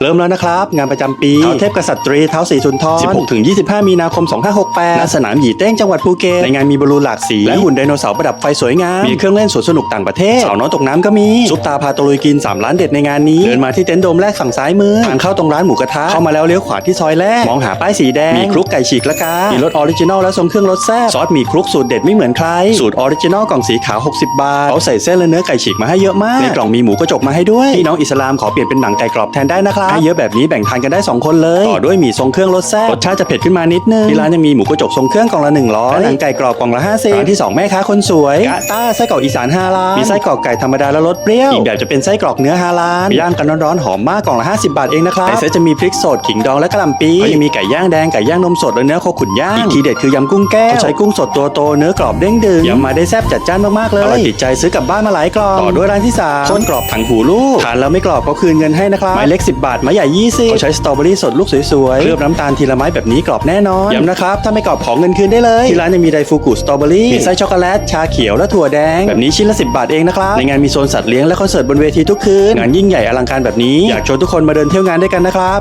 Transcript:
เริ่มแล้วนะครับ งานประจำปีเท้าเทพกษัตรีเท้าสีสุนทร 16 ถึง 25 มีนาคม 2568ณสนามหยีเต้งจังหวัดภูเก็ต ในงานมีบอลลูนหลากสี และหุ่นไดโนเสาร์ประดับไฟสวยงาม มีเครื่องเล่นสวนสนุกต่างประเทศ สาวน้อยตกน้ำก็มี ซุปตาพาตะลุยกิน 3 ร้านเด็ดในงานนี้ เดินมาที่เต็นท์โดมแรกฝั่งซ้ายมือ ทางเข้าตรงร้านหมูกระทะ เข้ามาแล้วเลี้ยวขวาที่ซอยแรก มองหาป้ายสีแดง มีคลุกไก่ฉีกละกา มีรสออริจินอลและทรงเครื่องรสแซ่บ ซอสหมีคลุกสูตรเด็ดไม่เหมือนใคร สูตรออริจินอลกล่องสีขาว 60 บาทเขาใส่เส้นและเนื้อไก่ฉีกมาให้เยอะมากในกล่องมีหมูกระจกมาให้ด้วยพี่น้องอิสลามขอเปลี่ยนเป็นหนังไก่กรอบแทนได้นะครับให้เยอะแบบนี้แบ่งทานกันได้2คนเลยต่อด้วยหมี่ทรงเครื่องรสแซ่บรสชาติจะเผ็ดขึ้นมานิดนึงที่ร้านยังมีหมูกระจกทรงเครื่องกล่องละ100และหนังไก่กรอบกล่องละ50ร้านที่2แม่ค้าคนสวยกะต้าไส้กรอกอีสานฮาลาลมีไส้กรอกไก่ธรรมดาและรสเปรี้ยวอีกแบบจะเป็นไส้กรอกเนื้อฮาลาลย่างกันร้อนๆหอมมากกล่องละ50 บาทเองนะครับในเซตจะมีพริกสดขิงดองและกะหล่ำปีเขายังมีไก่ย่างแดงไก่ย่างนมสดและเนื้อโคขุนย่างอีกทีเด็ดคือยำกุ้งแก้วเขาใช้กุ้งสดตัวโตเนื้อกรอบเด้งดึงยำมาได้แซ่บจัดจ้านมากๆเลยอร่อยติดใจซื้อกลับบ้านมาหลายกล่องต่อด้วยร้านที่สามส้นกรอบถังหูลูกทานแล้วไม่กรอบก็คืนเงินให้นะครับไม้เล็ก10บาทไม้ใหญ่ 20เขาใช้สตรอเบอรี่สดลูกสวยๆ เคลือบน้ำตาลทีละไม้แบบนี้กรอบแน่นอน ย้ำนะครับ ถ้าไม่กรอบของเงินคืนได้เลย ที่ร้านยังมีไดฟูกุสตรอเบอรี่มีไส้ช็อกโกแลต ชาเขียวและถั่วแดง แบบนี้ชิ้นละ 10 บาทเองนะครับ ในงานมีโซนสัตว์เลี้ยงและคอนเสิร์ตบนเวทีทุกคืน งานยิ่งใหญ่อลังการแบบนี้ อยากชวนทุกคนมาเดินเที่ยวงานด้วยกันนะครับ